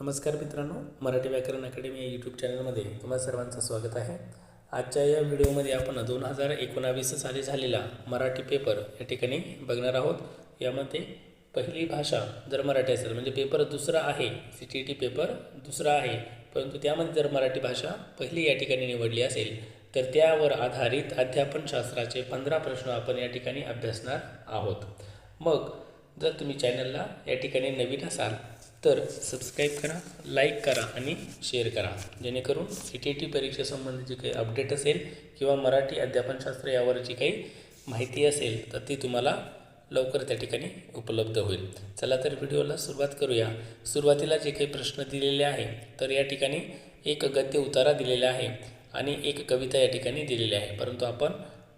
नमस्कार मित्रांनो मराठी व्याकरण अकॅडमी या यूट्यूब चॅनलमध्ये तुम्हा सर्वांचं स्वागत आहे. आजच्या या व्हिडिओमध्ये आपण दोन हजार एकोणावीस साली झालेला मराठी पेपर या ठिकाणी बघणार आहोत. यामध्ये पहिली भाषा जर मराठी असेल म्हणजे पेपर दुसरा आहे सी टी टी पेपर दुसरा आहे परंतु त्यामध्ये जर मराठी भाषा पहिली या ठिकाणी निवडली असेल तर त्यावर आधारित अध्यापनशास्त्राचे पंधरा प्रश्न आपण या ठिकाणी अभ्यासणार आहोत. मग जर तुम्ही चॅनलला या ठिकाणी नवीन असाल तर सबस्क्राईब करा लाईक करा आणि शेअर करा. जेणेकरून सी टी टी परीक्षेसंबंधी जी काही अपडेट असेल किंवा मराठी अध्यापनशास्त्र यावर जी काही माहिती असेल तर ती तुम्हाला लवकर त्या ठिकाणी उपलब्ध होईल. चला तर व्हिडिओला सुरुवात करूया. सुरुवातीला जे काही प्रश्न दिलेले आहे तर या ठिकाणी एक गद्य उतारा दिलेला आहे आणि एक कविता या ठिकाणी दिलेली आहे. परंतु आपण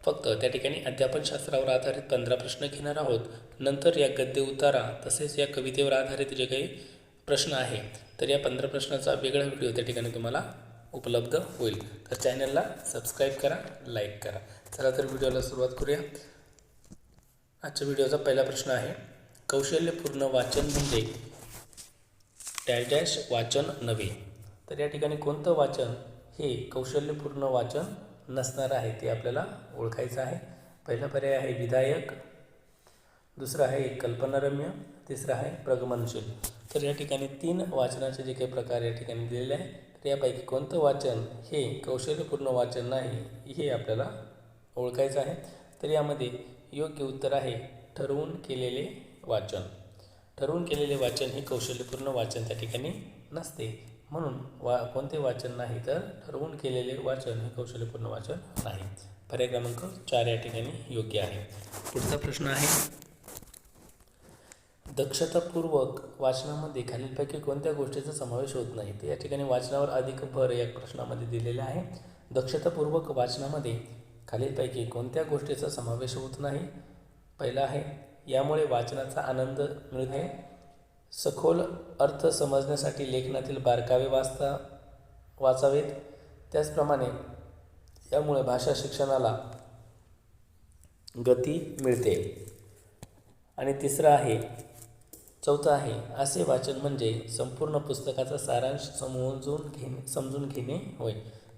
फक्त त्या ठिकाणी अध्यापनशास्त्रावर आधारित पंधरा प्रश्न घेणार आहोत. नंतर या गद्य उतारा तसेच या कवितेवर आधारित जे काही प्रश्न आहे तर या पंधरा प्रश्नाचा वेगळा व्हिडिओ त्या ठिकाणी तुम्हाला उपलब्ध होईल. तर चॅनलला सबस्क्राईब करा लाईक करा. चला तर व्हिडिओला सुरुवात करूया. आजच्या व्हिडिओचा पहिला प्रश्न आहे कौशल्यपूर्ण वाचन म्हणजे डॅश डॅश वाचन नव्हे. तर या ठिकाणी कोणतं वाचन हे कौशल्यपूर्ण वाचन नसणार आहे ते आपल्याला ओळखायचं आहे. पहिला पर्याय आहे विधायक दुसरं आहे कल्पनारम्य तिसरं आहे प्रगमनशील. तर या ठिकाणी तीन वाचनाचे जे काही प्रकार या ठिकाणी दिलेले आहे तर यापैकी कोणतं वाचन हे कौशल्यपूर्ण वाचन नाही हे आपल्याला ओळखायचं आहे. तर यामध्ये योग्य उत्तर आहे ठरवून केलेले वाचन. ठरवून केलेले वाचन हे कौशल्यपूर्ण वाचन त्या ठिकाणी नसते. म्हणून वा कोणते वाचन नाही तर ठरवून केलेले वाचन हे कौशल्यपूर्ण वाचन नाही. पर्याय क्रमांक चार या ठिकाणी योग्य आहे. पुढचा प्रश्न आहे दक्षतापूर्वक वाचनामध्ये खालीलपैकी कोणत्या गोष्टीचा समावेश होत नाही ते या ठिकाणी वाचनावर अधिक भर या प्रश्नामध्ये दिलेला आहे. दक्षतापूर्वक वाचनामध्ये खालीलपैकी कोणत्या गोष्टीचा समावेश होत नाही? पहिला आहे यामुळे वाचनाचा आनंद मिळते सखोल अर्थ समजण्यासाठी लेखनातील बारकावे वाचता वाचावेत. त्याचप्रमाणे यामुळे भाषा शिक्षणाला गती मिळते. आणि तिसरं आहे चौथं आहे. असे वाचन म्हणजे संपूर्ण पुस्तकाचा सारांश समजून घेणे समजून घेणे होय.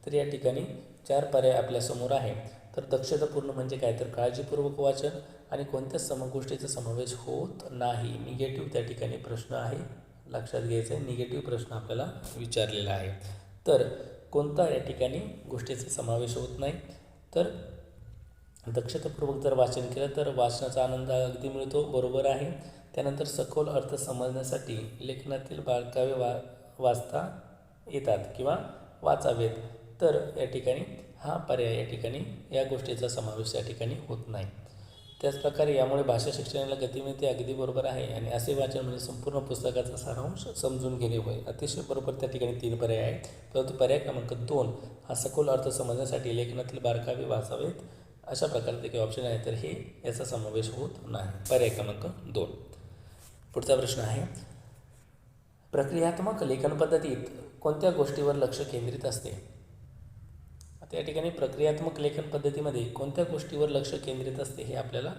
तर या ठिकाणी चार पर्याय आपल्यासमोर आहे. तर दक्षतापूर्ण म्हणजे काय? तर काळजीपूर्वक वाचन आणि कोणत्याच समगोष्टीचा समावेश होत नाही? निगेटिव्ह त्या ठिकाणी प्रश्न आहे. लक्षात घ्यायचं आहे निगेटिव्ह प्रश्न आपल्याला विचारलेला आहे. तर कोणता या ठिकाणी गोष्टीचा समावेश होत नाही? तर दक्षतापूर्वक जर वाचन केलं तर वाचनाचा आनंद अगदी मिळतो. बरोबर आहे. त्यानंतर सखोल अर्थ समजण्यासाठी लेखनातील बारकावे वा वाचता येतात किंवा वाचावेत. तर या ठिकाणी हा पर्याय या ठिकाणी या गोष्टीचा समावेश या ठिकाणी होत नाही. त्याचप्रकारे यामुळे भाषा शिक्षणाला गती मिळते अगदी बरोबर आहे आणि असे वाचन म्हणजे संपूर्ण पुस्तकाचा सारांश समजून घेणे होय. अतिशय बरोबर त्या ठिकाणी तीन पर्याय आहेत. परंतु पर्याय क्रमांक दोन हा सखोल अर्थ समजण्यासाठी लेखनातील बारकावे वाचावेत अशा प्रकारचे काही ऑप्शन आहे तर हे याचा समावेश होत नाही. पर्याय क्रमांक दोन. पुढचा प्रश्न आहे. प्रक्रियात्मक लेखन पद्धतीत कोणत्या गोष्टीवर लक्ष केंद्रित असते? आता या ठिकाणी प्रक्रियात्मक लेखन पद्धतीमध्ये कोणत्या गोष्टीवर लक्ष केंद्रित असते हे आपल्याला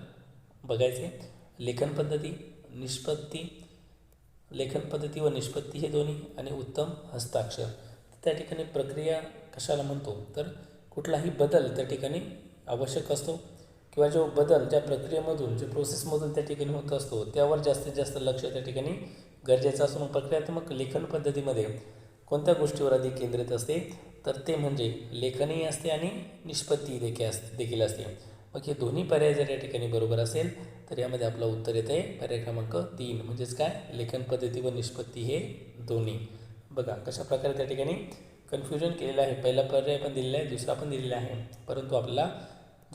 बघायचे. लेखन पद्धती निष्पत्ती लेखन पद्धती व निष्पत्ती हे दोन्ही आणि उत्तम हस्ताक्षर. त्या ठिकाणी प्रक्रिया कशाला म्हणतो? तर कुठलाही बदल त्या ठिकाणी आवश्यक असतो. किंवा जो बदल ज्या प्रक्रियेमधून जे प्रोसेसमधून त्या ठिकाणी होत असतो त्यावर जास्तीत जास्त लक्ष त्या ठिकाणी गरजेचं असून प्रक्रियात्मक लेखन पद्धतीमध्ये कोणत्या गोष्टीवर अधिक केंद्रित असते? तर ते म्हणजे लेखनही असते आणि निष्पत्ती देखील असते देखील असते. मग हे दोन्ही पर्याय जर या ठिकाणी बरोबर असेल तर यामध्ये आपलं उत्तर येतं आहे पर्याय क्रमांक तीन म्हणजेच काय? लेखन पद्धती व निष्पत्ती हे दोन्ही. बघा कशा प्रकारे त्या ठिकाणी कन्फ्युजन केलेलं आहे. पहिला पर्याय पण दिलेला आहे दुसरा पण दिलेला आहे. परंतु आपल्याला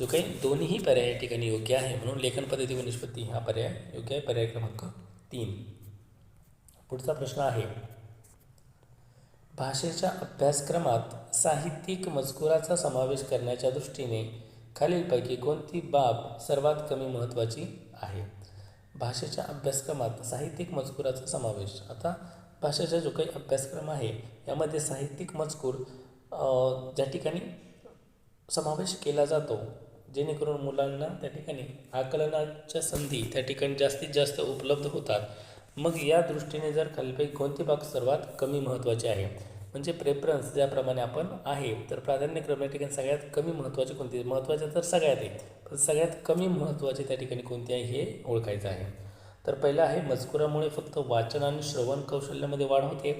जो काही दोन्हीही पर्याय या ठिकाणी योग्य आहे म्हणून लेखन पद्धती व निष्पत्ती हा पर्याय योग्य आहे. पर्याय क्रमांक तीन. पुढचा प्रश्न आहे. भाषेच्या अभ्यासक्रमात साहित्यिक मजकुराचा समावेश करण्याच्या दृष्टीने खालीलपैकी कोणती बाब सर्वात कमी महत्त्वाची आहे? भाषेच्या अभ्यासक्रमात साहित्यिक मजकुराचा समावेश. आता भाषेचा जो काही अभ्यासक्रम आहे यामध्ये साहित्यिक मजकूर ज्या ठिकाणी समावेश केला जातो जेणेकरून मुलांना त्या ठिकाणी आकलनाच्या संधी त्या ठिकाणी जास्तीत जास्त उपलब्ध होतात. मग या दृष्टीने जर खालीपैकी कोणती भाग सर्वात कमी महत्त्वाची आहे? म्हणजे प्रेफरन्स ज्याप्रमाणे आपण आहे तर प्राधान्यक्रम या ठिकाणी सगळ्यात कमी महत्त्वाचे कोणती? महत्त्वाचे तर सगळ्यात आहे. पण सगळ्यात कमी महत्त्वाचे त्या ठिकाणी कोणते आहे हे ओळखायचं आहे. तर पहिलं आहे मजकुरामुळे फक्त वाचन आणि श्रवण कौशल्यामध्ये वाढ होते.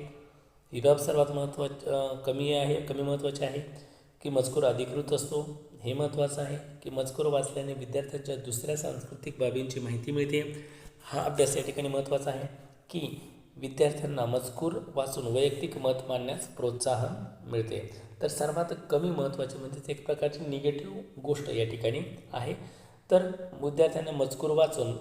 ही बाब सर्वात महत्त्वाची कमी आहे कमी महत्त्वाची आहे. की मजकूर अधिकृत असतो हे महत्त्वाचं आहे की मजकूर वाचल्याने विद्यार्थ्यांच्या दुसऱ्या सांस्कृतिक बाबींची माहिती मिळते. हा अभ्यास या ठिकाणी महत्त्वाचा आहे की विद्यार्थ्यांना मजकूर वाचून वैयक्तिक मत मांडण्यास प्रोत्साहन मिळते. तर सर्वात कमी महत्त्वाचे म्हणजेच एक प्रकारची निगेटिव्ह गोष्ट या ठिकाणी आहे. तर विद्यार्थ्यांना मजकूर वाचून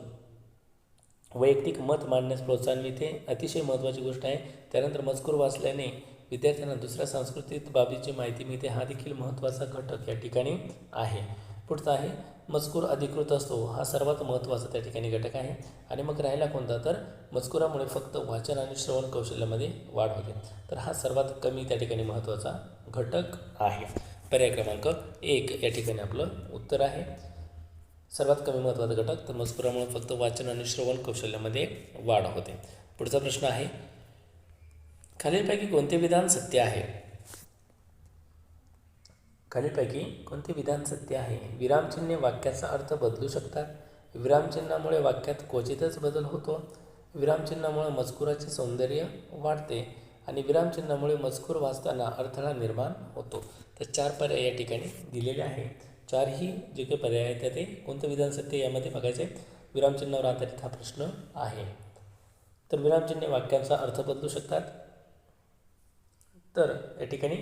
वैयक्तिक मत मांडण्यास प्रोत्साहन मिळते. अतिशय महत्त्वाची गोष्ट आहे. त्यानंतर मजकूर वाचल्याने विद्यार्थ्यांना दुसऱ्या सांस्कृतिक बाबीची माहिती मिळते. हा देखील महत्त्वाचा घटक या ठिकाणी आहे. पुढचा आहे मजकूर अधिकृत असतो. हा सर्वात महत्त्वाचा त्या ठिकाणी घटक आहे. आणि मग राहिला कोणता? तर मजकुरामुळे फक्त वाचन आणि श्रवण कौशल्यामध्ये वाढ होते. तर हा सर्वात कमी त्या ठिकाणी महत्त्वाचा घटक आहे. पर्याय क्रमांक एक या ठिकाणी आपलं उत्तर आहे. सर्वात कमी महत्त्वाचा घटक तर मजकुरामुळे फक्त वाचन आणि श्रवण कौशल्यामध्ये वाढ होते. पुढचा प्रश्न आहे खालीलपैकी कोणते विधान सत्य आहे? खालीलपैकी कोणते विधान सत्य आहे? विरामचिन्हे वाक्याचा अर्थ बदलू शकतात. विरामचिन्हामुळे वाक्यात क्वचितच बदल होतो. विरामचिन्हामुळे मजकुराचे सौंदर्य वाढते आणि विरामचिन्हामुळे मजकूर वाचताना अडथळा निर्माण होतो. तर चार पर्याय या ठिकाणी दिलेले आहे. चारही जे काही पर्याय आहेत त्या ते कोणतं विधान सत्य यामध्ये बघायचे विरामचिन्हावर आधारित हा प्रश्न आहे. तर विरामचिन्हे वाक्यांचा अर्थ बदलू शकतात. तर या ठिकाणी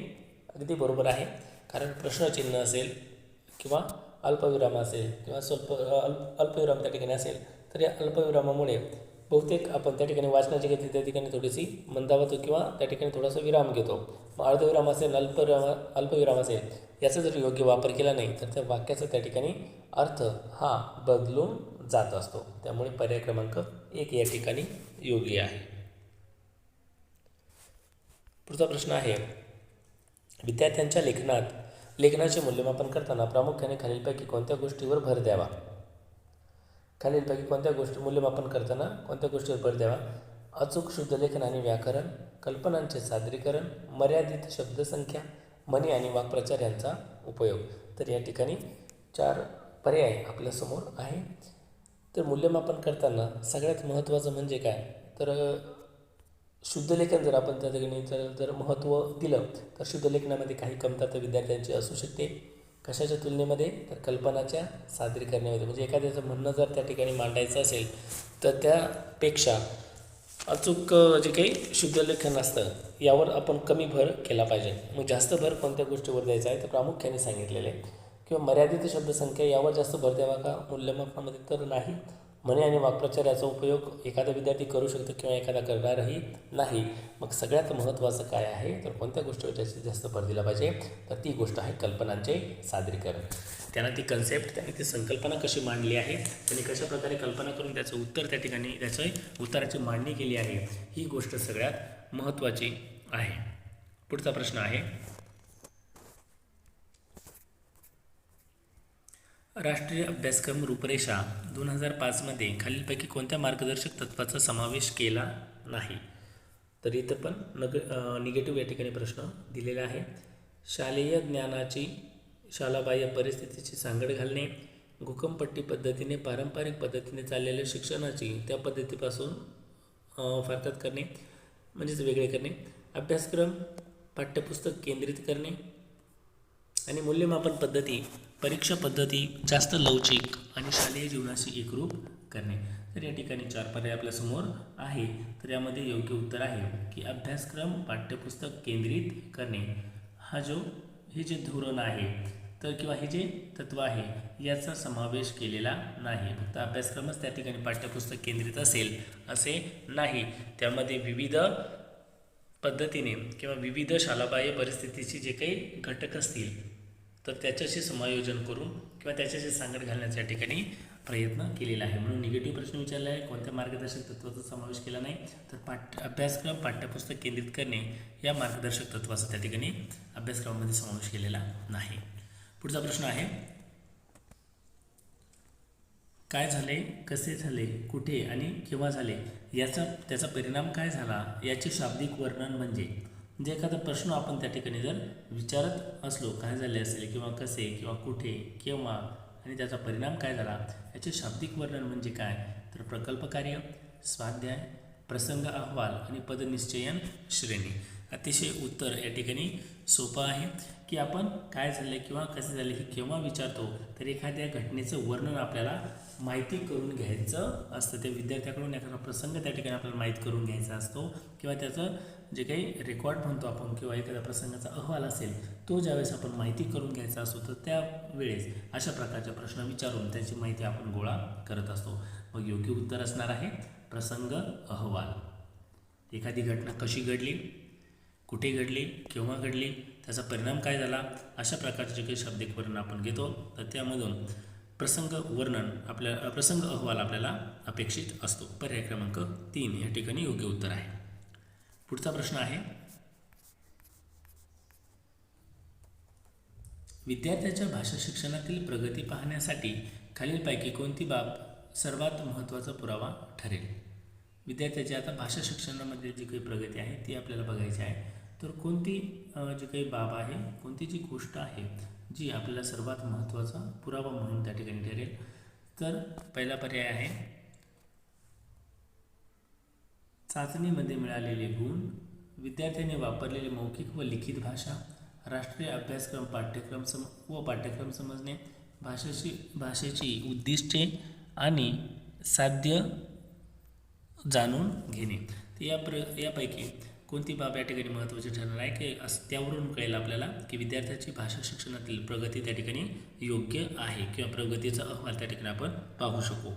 अगदी बरोबर आहे. कारण प्रश्नचिन्ह असेल किंवा अल्पविराम असेल किंवा स्वल्प अल्प अल्पविराम त्या ठिकाणी असेल तर या अल्पविरामामुळे बहुतेक आपण त्या ठिकाणी वाचनाची घेतली त्या ठिकाणी थोडीशी मंदावतो किंवा त्या ठिकाणी थोडासा विराम घेतो. मग अर्धविराम असेल अल्पविराम अल्पविराम असेल याचा जर योग्य वापर केला नाही तर त्या वाक्याचा त्या ठिकाणी अर्थ हा बदलून जात असतो. त्यामुळे पर्याय क्रमांक एक या ठिकाणी योग्य आहे. पुढचा प्रश्न आहे. विद्यार्थ्यांच्या लेखनात लेखनाचे मूल्यमापन करताना प्रामुख्याने खालीलपैकी कोणत्या गोष्टीवर भर द्यावा? खालीलपैकी कोणत्या गोष्टी मूल्यमापन करताना कोणत्या गोष्टीवर भर द्यावा? अचूक शुद्ध लेखन आणि व्याकरण कल्पनांचे सादरीकरण मर्यादित शब्दसंख्या म्हणी आणि वाक्प्रचार यांचा उपयोग. तर या ठिकाणी चार पर्याय आपल्यासमोर आहे. तर मूल्यमापन करताना सगळ्यात महत्त्वाचं म्हणजे काय? तर शुद्धलेखन जर आपण त्या ठिकाणी जर जर महत्त्व दिलं तर शुद्धलेखनामध्ये काही कमतरता विद्यार्थ्यांची असू शकते. कशाच्या तुलनेमध्ये? तर कल्पनाच्या सादरीकरणामध्ये. म्हणजे एखाद्याचं म्हणणं जर त्या ठिकाणी मांडायचं असेल तर त्यापेक्षा अचूक जे काही शुद्धलेखन असतं यावर आपण कमी भर केला पाहिजे. मग जास्त भर कोणत्या गोष्टीवर द्यायचा आहे तर प्रामुख्याने सांगितलेलं आहे. किंवा मर्यादित शब्दसंख्या यावर जास्त भर द्यावा का? मूल्यमापनामध्ये तर नाही. म्हणे आणि वाक्प्रचार याचा उपयोग एखादा विद्यार्थी करू शकतो किंवा एखादा करणारही नाही. मग सगळ्यात महत्त्वाचं काय आहे? तर कोणत्या गोष्टीवर जास्तीत जास्त भर दिला पाहिजे? तर ती गोष्ट आहे कल्पनांचे सादरीकरण. त्यांना ती कन्सेप्ट त्यांनी ती संकल्पना कशी मांडली आहे? त्यांनी कशा प्रकारे कल्पना करून त्याचं उत्तर त्या ठिकाणी त्याचं उत्तराची मांडणी केली आहे? ही गोष्ट सगळ्यात महत्त्वाची आहे. पुढचा प्रश्न आहे राष्ट्रीय अभ्यासक्रम रूपरेषा दोन हजार पाचमध्ये खालीलपैकी कोणत्या मार्गदर्शक तत्वाचा समावेश केला नाही? तर इथं पण नग निगेटिव्ह या ठिकाणी प्रश्न दिलेला आहे. शालेय ज्ञानाची शालाबाह्य परिस्थितीची सांगड घालणे घुकमपट्टी पद्धतीने पारंपरिक पद्धतीने चाललेल्या शिक्षणाची त्या पद्धतीपासून फारकत करणे म्हणजेच वेगळे करणे. अभ्यासक्रम पाठ्यपुस्तक केंद्रित करणे आणि मूल्यमापन पद्धती परीक्षा पद्धती जास्त लवचिक आणि शालेय जीवनाशी एकरूप करणे. तर या ठिकाणी चार पर्याय आपल्यासमोर आहे तर यामध्ये योग्य उत्तर आहे की अभ्यासक्रम पाठ्यपुस्तक केंद्रित करणे. हा जो हे जे धोरण आहे तर किंवा हे जे तत्व आहे याचा समावेश केलेला नाही. फक्त अभ्यासक्रमच त्या ठिकाणी पाठ्यपुस्तक केंद्रित असेल असे नाही. त्यामध्ये विविध पद्धतीने किंवा विविध शालाबाह्य परिस्थितीचे जे काही घटक असतील तर त्याच्याशी समायोजन करून किंवा त्याच्याशी सांगड घालण्याच्या ठिकाणी प्रयत्न केलेला आहे. म्हणून निगेटिव्ह प्रश्न विचारला आहे कोणत्या मार्गदर्शक तत्वाचा समावेश केला नाही? तर पाठ अभ्यासक्रम पाठ्यपुस्तक केंद्रित करणे या मार्गदर्शक तत्वाचा त्या ठिकाणी अभ्यासक्रमामध्ये समावेश केलेला नाही. पुढचा प्रश्न आहे काय झाले कसे झाले कुठे आणि केव्हा झाले याचा त्याचा परिणाम काय झाला याचे शाब्दिक वर्णन म्हणजे म्हणजे एखादा प्रश्न आपण त्या ठिकाणी जर विचारत असलो काय झाले असेल किंवा कसे किंवा कुठे केव्हा आणि त्याचा परिणाम काय झाला याचे शाब्दिक वर्णन म्हणजे काय? तर प्रकल्प कार्य स्वाध्याय प्रसंग अहवाल आणि पदनिश्चयन श्रेणी. अतिशय उत्तर या ठिकाणी सोपं आहे की आपण काय झाले किंवा कसे झाले हे केव्हा विचारतो तर एखाद्या घटनेचं वर्णन आपल्याला माहिती करून घ्यायचं असतं. त्या विद्यार्थ्याकडून एखादा प्रसंग त्या ठिकाणी आपल्याला माहीत करून घ्यायचा असतो किंवा त्याचं जे काही रेकॉर्ड म्हणतो आपण किंवा एखाद्या प्रसंगाचा अहवाल असेल तो ज्यावेळेस आपण माहिती करून घ्यायचा असतो तर त्यावेळेस अशा प्रकारचे प्रश्न विचारून त्याची माहिती आपण गोळा करत असतो. मग योग्य उत्तर असणार आहे प्रसंग अहवाल. एखादी घटना कशी घडली? कुठे घडली केव्हा घडली त्याचा परिणाम काय झाला अशा प्रकारचे जे काही शाब्दिक वर्णन आपण घेतो तर त्यामधून प्रसंग वर्णन आपल्या प्रसंग अहवाल आपल्याला अपेक्षित असतो. पर्याय क्रमांक तीन या ठिकाणी योग्य उत्तर आहे. पुढचा प्रश्न आहे. विद्यार्थ्याच्या भाषा शिक्षणातील प्रगती पाहण्यासाठी खालीलपैकी कोणती बाब सर्वात महत्त्वाचा पुरावा ठरेल? विद्यार्थ्याची आता भाषा शिक्षणामध्ये जी काही प्रगती आहे ती आपल्याला बघायची आहे. तर कोणती जी काही बाब आहे कोणती जी गोष्ट आहे जी आपल्याला सर्वात महत्त्वाचा पुरावा म्हणून त्या ठिकाणी ठरेल? तर पहिला पर्याय आहे चाचणीमध्ये मिळालेले गुण विद्यार्थ्याने वापरलेली मौखिक व लिखित भाषा राष्ट्रीय अभ्यासक्रम पाठ्यक्रम सम व पाठ्यक्रम समजणे भाषेची भाषेची उद्दिष्टे आणि साध्य जाणून घेणे. तर या प्र यापैकी कोणती बाब या ठिकाणी महत्त्वाची ठरणार आहे की असं त्यावरून कळेल आपल्याला की विद्यार्थ्याची भाषा शिक्षणातील प्रगती त्या ठिकाणी योग्य आहे किंवा प्रगतीचा अहवाल त्या ठिकाणी आपण पाहू शकू.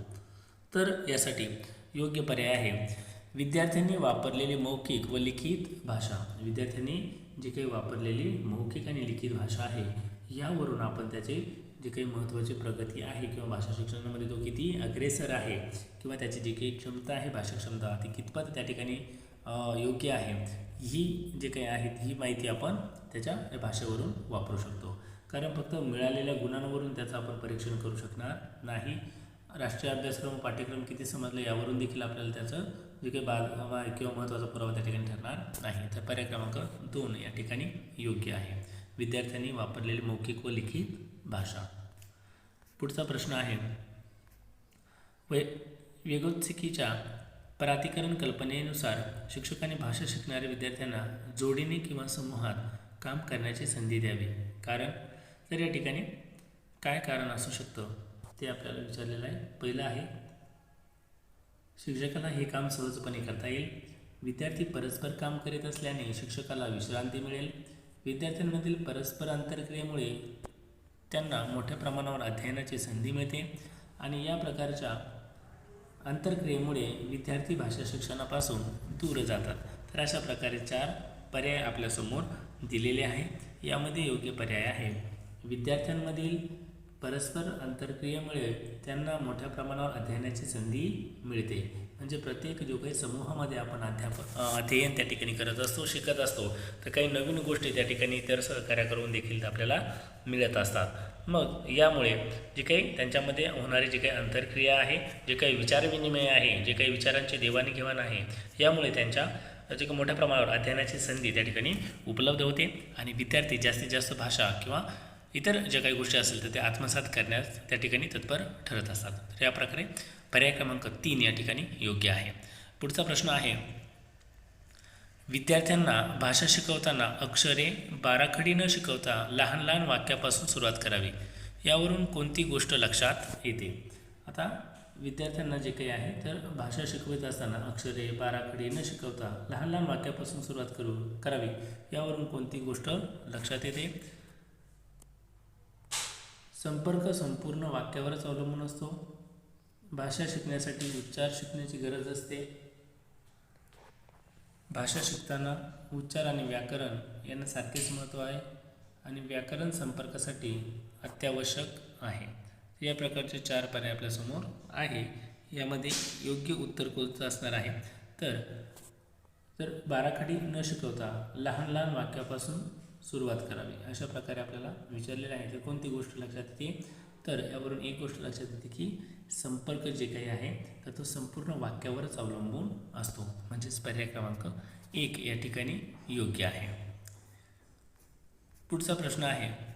तर यासाठी योग्य पर्याय आहे. विद्यार्थ्यांनी वापरलेली मौखिक व लिखित भाषा विद्यार्थ्यांनी जी काही वापरलेली मौखिक आणि लिखित भाषा आहे यावरून आपण त्याचे जे काही महत्त्वाची प्रगती आहे किंवा भाषा शिक्षणामध्ये तो किती अग्रेसर आहे किंवा त्याची जी काही क्षमता आहे भाषा क्षमता ती कितपत त्या ठिकाणी योग्य आहे. ही जे काही आहेत ही माहिती आपण त्याच्या या भाषेवरून वापरू शकतो. कारण फक्त मिळालेल्या गुणांवरून त्याचं आपण परीक्षण करू शकणार नाही. राष्ट्रीय अभ्यासक्रम पाठ्यक्रम किती समजलं यावरून देखील आपल्याला त्याचं जे काही बाग किंवा महत्त्वाचा पुरावा त्या ठिकाणी ठरणार नाही. तर पर्याय क्रमांक दोन या ठिकाणी योग्य आहे. विद्यार्थ्यांनी वापरलेली मौखिक व लिखित भाषा. पुढचा प्रश्न आहे. वे वेगोत्सिकीच्या प्राधिकरण कल्पनेनुसार शिक्षकांनी भाषा शिकणाऱ्या विद्यार्थ्यांना जोडीने किंवा समूहात काम करण्याची संधी द्यावी. कारण तर या ठिकाणी काय कारण असू शकतं ते आपल्याला विचारलेलं आहे. पहिलं आहे शिक्षकाला हे काम सहजपणे करता येईल. विद्यार्थी परस्पर काम करीत असल्याने शिक्षकाला विश्रांती मिळेल. विद्यार्थ्यांमधील परस्पर आंतरक्रियेमुळे त्यांना मोठ्या प्रमाणावर अध्ययनाची संधी मिळते. आणि या प्रकारच्या अंतरक्रियेमुळे विद्यार्थी भाषा शिक्षणापासून दूर जातात. तर अशा प्रकारे चार पर्याय आपल्यासमोर दिलेले आहेत. यामध्ये योग्य पर्याय आहे. विद्यार्थ्यांमधील परस्पर अंतरक्रियेमुळे त्यांना मोठ्या प्रमाणावर अध्ययनाची संधी मिळते. म्हणजे प्रत्येक जो काही समूहामध्ये आपण अध्यापन अध्ययन त्या ठिकाणी करत असतो शिकत असतो तर काही नवीन गोष्टी त्या ठिकाणी इतर सहकार्या करून देखील आपल्याला मिळत असतात. मग यामुळे जे काही त्यांच्यामध्ये होणारी जी काही आंतरक्रिया आहे जे काही विचारविनिमय आहे जे काही विचारांची देवाणघेवाण आहे यामुळे त्यांच्या जे काही मोठ्या प्रमाणावर अध्ययनाची संधी त्या ठिकाणी उपलब्ध होते आणि विद्यार्थी जास्तीत जास्त भाषा किंवा इतर ज्या काही गोष्टी असेल तर ते आत्मसात करण्यास त्या ठिकाणी तत्पर ठरत असतात. तर या प्रकारे पर्याय क्रमांक तीन या ठिकाणी योग्य आहे. पुढचा प्रश्न आहे विद्यार्थ्यांना भाषा शिकवताना अक्षरे बाराखडी न शिकवता लहान लहान वाक्यापासून सुरुवात करावी. यावरून कोणती गोष्ट लक्षात येते? आता विद्यार्थ्यांना जे काही आहे तर भाषा शिकवत असताना अक्षरे बाराखडी न शिकवता लहान लहान वाक्यापासून सुरुवात करू करावी. यावरून कोणती गोष्ट लक्षात येते? संपर्क संपूर्ण वाक्यावरच अवलंबून असतो. भाषा शिकण्यासाठी उच्चार शिकण्याची गरज असते. भाषा शिकताना उच्चार आणि व्याकरण यांना सारखेच महत्त्व आहे आणि व्याकरण संपर्कासाठी अत्यावश्यक आहे. या प्रकारचे चार पर्याय आपल्यासमोर आहे. यामध्ये योग्य उत्तर कोणतं असणार आहे? तर तर बाराखडी न शिकवता लहान लहान वाक्यापासून सुरुवात करावी. अशा प्रकारे आपल्याला विचारलेलं आहे. तर कोणती गोष्ट लक्षात येते? तर यावरून एक गोष्ट लक्षात येते की संपर्क जे काही आहे तर तो संपूर्ण वाक्यावरच अवलंबून असतो. म्हणजेच पर्याय क्रमांक एक या ठिकाणी योग्य आहे. पुढचा प्रश्न आहे.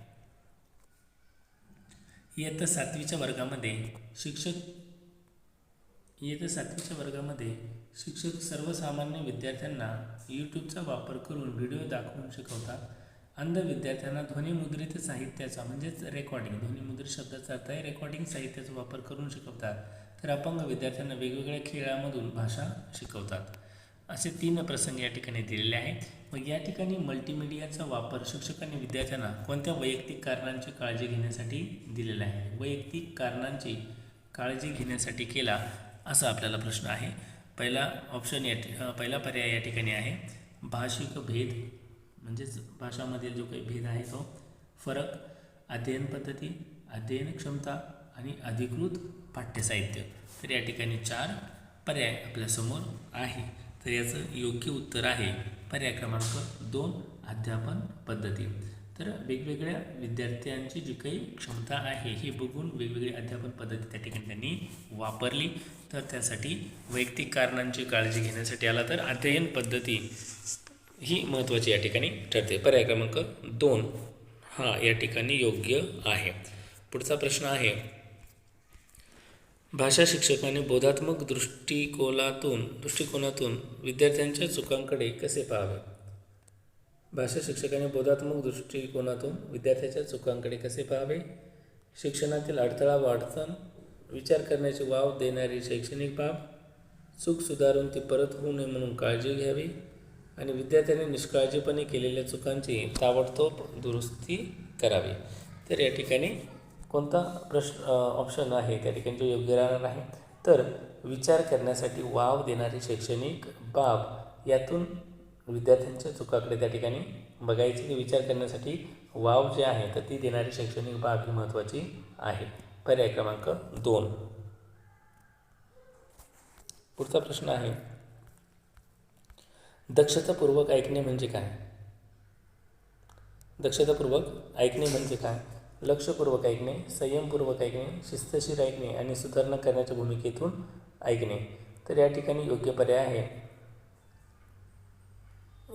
इयत्ता सातवीच्या वर्गामध्ये शिक्षक इयत्ता सातवीच्या वर्गामध्ये शिक्षक सर्वसामान्य विद्यार्थ्यांना यूट्यूबचा वापर करून व्हिडिओ दाखवून शिकवतात. अंध विद्यार्थ्यांना ध्वनिमुद्रित साहित्याचा म्हणजेच रेकॉर्डिंग ध्वनिमुद्रित शब्दाचा अर्थ आहे रेकॉर्डिंग साहित्याचा वापर करून शिकवतात. तर अपंग विद्यार्थ्यांना वेगवेगळ्या खेळामधून भाषा शिकवतात. असे तीन प्रसंग या ठिकाणी दिलेले आहेत. मग या ठिकाणी मल्टीमीडियाचा वापर शिक्षकांनी विद्यार्थ्यांना कोणत्या वैयक्तिक कारणांची काळजी घेण्यासाठी दिलेला आहे? वैयक्तिक कारणांची काळजी घेण्यासाठी केला असा आपल्याला प्रश्न आहे. पहिला ऑप्शन या पहिला पर्याय या ठिकाणी आहे. भाषिक भेद म्हणजेच भाषामधील जो काही भेद आहे तो फरक अध्ययन पद्धती अध्ययन क्षमता आणि अधिकृत पाठ्यसाहित्य. तर या ठिकाणी चार पर्याय आपल्यासमोर आहे. तर याचं योग्य उत्तर आहे पर्याय क्रमांक दोन अध्यापन पद्धती. तर वेगवेगळ्या विद्यार्थ्यांची जी काही क्षमता आहे ही बघून वेगवेगळी अध्यापन पद्धती त्या ठिकाणी त्यांनी वापरली. तर त्यासाठी वैयक्तिक कारणांची काळजी घेण्यासाठी आला तर अध्ययन पद्धती. ही महत्त्वाची या ठिकाणी ठरते. पर्याय क्रमांक दोन हा या ठिकाणी योग्य आहे. पुढचा प्रश्न आहे भाषा शिक्षकाने बोधात्मक दृष्टिकोनातून दृष्टिकोनातून विद्यार्थ्यांच्या चुकांकडे कसे पाहावे? भाषा शिक्षकाने बोधात्मक दृष्टिकोनातून विद्यार्थ्याच्या चुकांकडे कसे पाहावे? शिक्षणातील अडथळा व अडचण विचार करण्याची वाव देणारी शैक्षणिक बाब? चूक सुधारून ती परत होऊ नये म्हणून काळजी घ्यावी? आणि विद्यार्थ्यांनी निष्काळजीपणे केलेल्या चुकांची ताबडतोब दुरुस्ती करावी. तर या ठिकाणी कोणता प्रश्न ऑप्शन आहे? त्या ठिकाणी जो योग्य राहणार आहे तर विचार करण्यासाठी वाव देणारी शैक्षणिक बाब यातून विद्यार्थ्यांच्या चुकाकडे त्या ठिकाणी बघायची की विचार करण्यासाठी वाव जे आहे तर ती देणारी शैक्षणिक बाब ही महत्त्वाची आहे. पर्याय क्रमांक दोन. पुढचा प्रश्न आहे दक्षतापूर्वक ऐकणे म्हणजे काय? दक्षतापूर्वक ऐकणे म्हणजे काय? लक्षपूर्वक ऐकणे संयमपूर्वक ऐकणे शिस्तशीर ऐकणे आणि सुधारणा करण्याच्या भूमिकेतून ऐकणे. तर या ठिकाणी योग्य पर्याय आहे.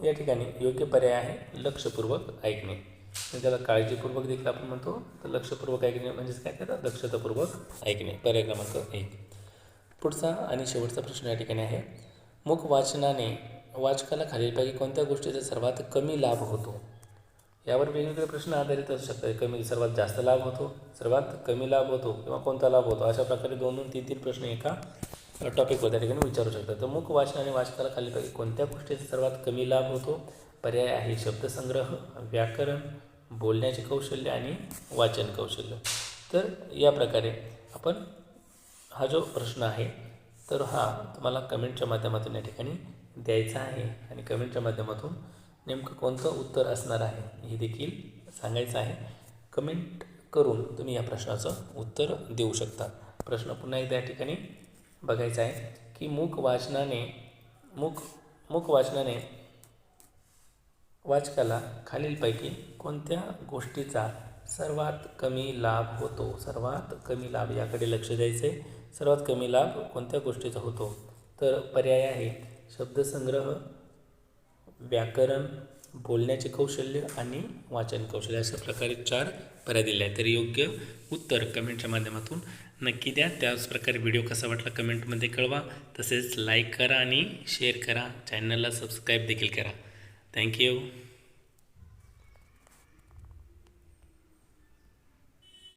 या ठिकाणी योग्य पर्याय आहे लक्षपूर्वक ऐकणे. ज्याला त्याला काळजीपूर्वक देखील आपण म्हणतो. तर लक्षपूर्वक ऐकणे म्हणजेच काय? त्याला दक्षतापूर्वक ऐकणे. पर्याय क्रमांक एक. पुढचा आणि शेवटचा प्रश्न या ठिकाणी आहे. मुख वाचनाने वाचकाला खालीलपैकी कोणत्या गोष्टीचा सर्वात कमी लाभ होतो? यावर वेगवेगळे प्रश्न आधारित असू शकतात. कमी सर्वात जास्त लाभ होतो सर्वात कमी लाभ होतो किंवा कोणता लाभ होतो? अशा प्रकारे दोन दोन तीन तीन प्रश्न एका टॉपिकवर त्या ठिकाणी विचारू शकतात. तर मुख आणि वाचकाला खालीलपैकी कोणत्या गोष्टीचा सर्वात कमी लाभ होतो? पर्याय आहे शब्दसंग्रह व्याकरण बोलण्याचे कौशल्य आणि वाचन कौशल्य. तर या प्रकारे आपण हा जो प्रश्न आहे तर हा तुम्हाला कमेंटच्या माध्यमातून या ठिकाणी द्यायचा आहे आणि कमेंटच्या माध्यमातून नेमकं कोणतं उत्तर असणार आहे हे देखील सांगायचं आहे. कमेंट करून तुम्ही या प्रश्नाचं उत्तर देऊ शकता. प्रश्न पुन्हा एकदा या ठिकाणी बघायचा आहे की मूक वाचनाने मूक मूक वाचनाने वाचकाला खालीलपैकी कोणत्या गोष्टीचा सर्वात कमी लाभ होतो? सर्वात कमी लाभ याकडे लक्ष द्यायचं आहे सर्वात कमी लाभ कोणत्या गोष्टीचा होतो? तर पर्याय आहे शब्दसंग्रह व्याकरण बोलण्याचे कौशल्य आणि वाचन कौशल्य अशा प्रकारे चार पर्याय दिले आहेत. तर योग्य उत्तर कमेंटच्या माध्यमातून नक्की द्या. त्याच प्रकारे व्हिडिओ कसा वाटला कमेंटमध्ये कळवा. तसेच लाईक करा आणि शेअर करा. चॅनलला सबस्क्राईब देखील करा. थँक्यू